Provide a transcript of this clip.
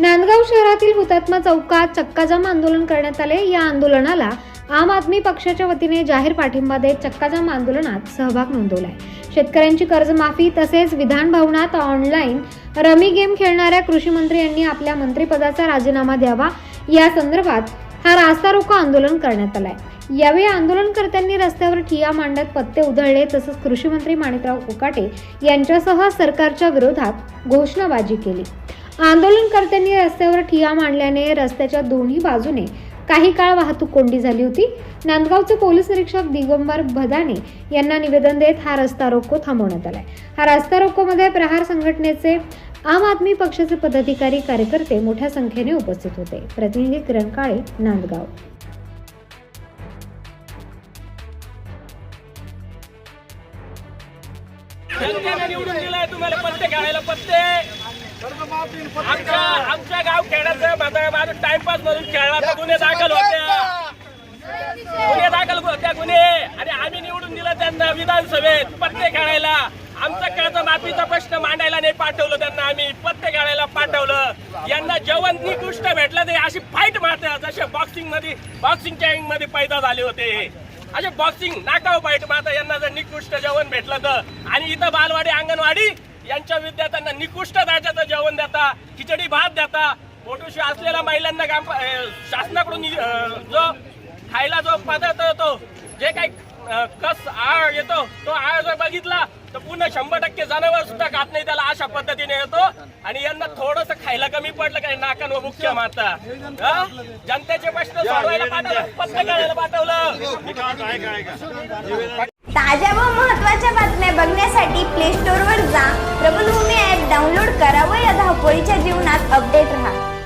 नांदगाव शहरातील हुतात्मा चौकात चक्काजाम आंदोलन करण्यात आले. या आंदोलनाला आम आदमी पक्षाच्या वतीने जाहीर पाठिंबा देत चक्काजाम आंदोलनात सहभाग नोंदवलाय. शेतकऱ्यांची कर्जमाफी तसेच विधान भवनात ऑनलाईन रमी गेम खेळणाऱ्या कृषी मंत्री यांनी आपल्या मंत्रिपदाचा राजीनामा द्यावा. या संदर्भात हा रास्ता रोको आंदोलन करण्यात आलाय. यावेळी आंदोलनकर्त्यांनी रस्त्यावर ठिया मांडत पत्ते उधळले तसंच कृषी मंत्री माणिकराव उकाटे यांच्यासह सरकारच्या विरोधात घोषणाबाजी केली. आंदोलनकर्त्यांनी रस्त्यावर ठिया मांडल्याने रस्त्याच्या दोन्ही बाजूने काही काळ वाहतूक कोंडी झाली होती. नांदगावचे पोलीस निरीक्षक दिगंबर भदाने यांना निवेदन देत हा रस्ता रोको थांबवण्यात आलाय. हा रस्ता रोकोमध्ये प्रहार संघटनेचे आम आदमी पक्षाचे पदाधिकारी कार्यकर्ते मोठ्या संख्येने उपस्थित होते. प्रतिनिधी किरण काळे नांदगाव. जनतेने निवडून दिलाय तुम्हाला पत्ते खेळायला पत्ते. आमच्या गाव माझा माझा टाइमपास म्हणून खेळला गुन्हे दाखल होत्या गुन्हे दाखल होत्या गुन्हे. आणि आम्ही निवडून दिलं त्यांना विधानसभेत पत्ते खेळायला. आमचा कर्ज माफीचा प्रश्न मांडायला नाही पाठवलं त्यांना आम्ही. पत्ते खेळायला पाठवलं. यांना जेवण निकृष्ट भेटलं ते अशी फाईट मारतात जसे बॉक्सिंगमध्ये बॉक्सिंगच्या मध्ये पैदा झाले होते. असे बॉक्सिंग नाकाव फाईट मारतात यांना जर निकृष्ट जेवण भेटलं तर. आणि इथं बालवाडी अंगणवाडी यांच्या विद्यार्थ्यांना निकृष्ट दर्जाचं जेवण देता खिचडी भात देता. पोटोशी असलेल्या महिलांना काम शासनाकडून जो खायला जो पदार्थ येतो जे काही कस आळ येतो तो आळ जर बघितला तर पुन्हा शंभर टक्के जनावर सुद्धा खात नाही त्याला अशा पद्धतीने येतो. आणि यांना थोडस खायला कमी पडलं काही नाकांवर मुख्य मारता हं? जनतेचे प्रश्न सोडवायला पाठवलं पाठवलं. प्रबलभूमी ॲप डाउनलोड करा व या धावपळीच्या जीवनात अपडेट राहा.